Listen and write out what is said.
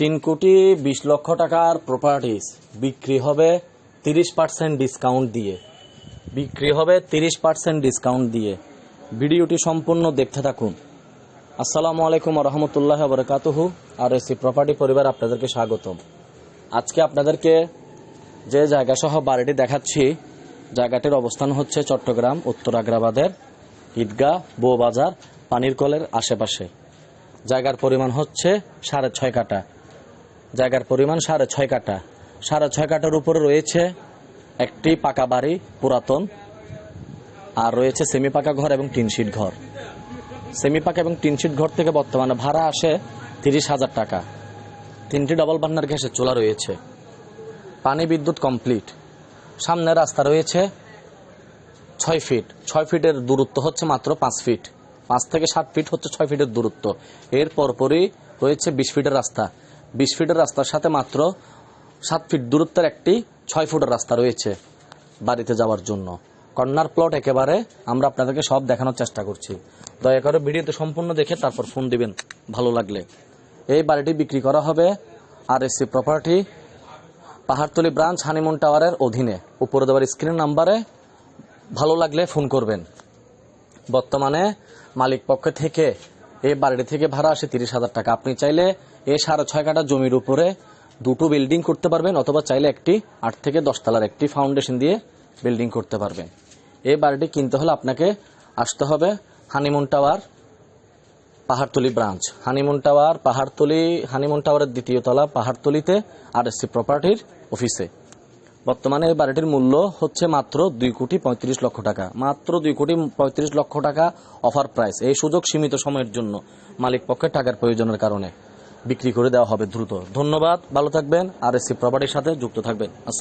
তিন কোটি বিশ লক্ষ টাকার প্রপার্টিস বিক্রি হবে তিরিশ পার্সেন্ট ডিসকাউন্ট দিয়ে। বিক্রি হবে তিরিশ পার্সেন্ট ডিসকাউন্ট দিয়ে। ভিডিওটি সম্পূর্ণ দেখতে থাকুন। আসসালামু আলাইকুম রহমতুল্লাহ বরকাতুহু। আর এসি প্রপার্টি পরিবার আপনাদেরকে স্বাগতম। আজকে আপনাদেরকে যে জায়গা সহ বাড়িটি দেখাচ্ছি, জায়গাটির অবস্থান হচ্ছে চট্টগ্রাম, উত্তর আগ্রাবাদের ঈদগাহ, বউবাজার পানির কলের আশেপাশে। জায়গার পরিমাণ হচ্ছে সাড়ে ছয় কাটা জায়গার পরিমাণ সাড়ে ছয় কাটা সাড়ে ছয় কাটার উপরে রয়েছে একটি পাকা বাড়ি, পুরাতন, আর রয়েছে সেমি পাকা ঘর এবং টিনশিট ঘর। সেমি পাকা এবং টিনশিট ঘর থেকে বর্তমানে ভাড়া আসে তিরিশ হাজার টাকা। তিনটি ডবল বার্নার গ্যাসের চোলা রয়েছে। পানি বিদ্যুৎ কমপ্লিট সামনে রাস্তা রয়েছে ছয় ফিট ছয় ফিটের দূরত্ব হচ্ছে মাত্র পাঁচ ফিট পাঁচ থেকে সাত ফিট হচ্ছে ছয় ফিটের দূরত্ব। এর পরপরই রয়েছে বিশ ফিটের রাস্তা। বিশ ফিটের রাস্তার সাথে মাত্র সাত ফিট দূরত্বের একটি ছয় ফুটের রাস্তা রয়েছে বাড়িতে যাওয়ার জন্য। কর্নার প্লট একেবারে আমরা আপনাদেরকে সব দেখানোর চেষ্টা করছি। দয়া করে ভিডিওতে সম্পূর্ণ দেখে তারপর ফোন দিবেন, ভালো লাগলে। এই বাড়িটি বিক্রি করা হবে আর AC property Pahartali branch honeymoon টাওয়ারের অধীনে। উপরে দেওয়ার স্ক্রিন নাম্বারে ভালো লাগলে ফোন করবেন। বর্তমানে মালিক পক্ষ থেকে এই বাড়িটি থেকে ভাড়া আসে তিরিশ হাজার টাকা। আপনি চাইলে এই সাড়ে ছয় কাটা জমির উপরে দুটো বিল্ডিং করতে পারবেন, অথবা চাইলে একটি আট থেকে দশ তলার একটি ফাউন্ডেশন দিয়ে বিল্ডিং করতে পারবেন। এই বাড়িটি কিনতে হলে আপনাকে আসতে হবে honeymoon tower Pahartali branch honeymoon tower Pahartali honeymoon টাওয়ারের দ্বিতীয় তলা পাহাড়তলিতে আর এসসি প্রপার্টির অফিসে বর্তমানে এই বাড়িটির মূল্য হচ্ছে মাত্র দুই কোটি পঁয়ত্রিশ লক্ষ টাকা। মাত্র দুই কোটি পঁয়ত্রিশ লক্ষ টাকা অফার প্রাইস এই সুযোগ সীমিত সময়ের জন্য মালিক পক্ষের টাকার প্রয়োজনের কারণে বিক্রি করে দেওয়া হবে দ্রুত। ধন্যবাদ, ভালো থাকবেন। আর এসি প্রপার্টির সাথে যুক্ত থাকবেন।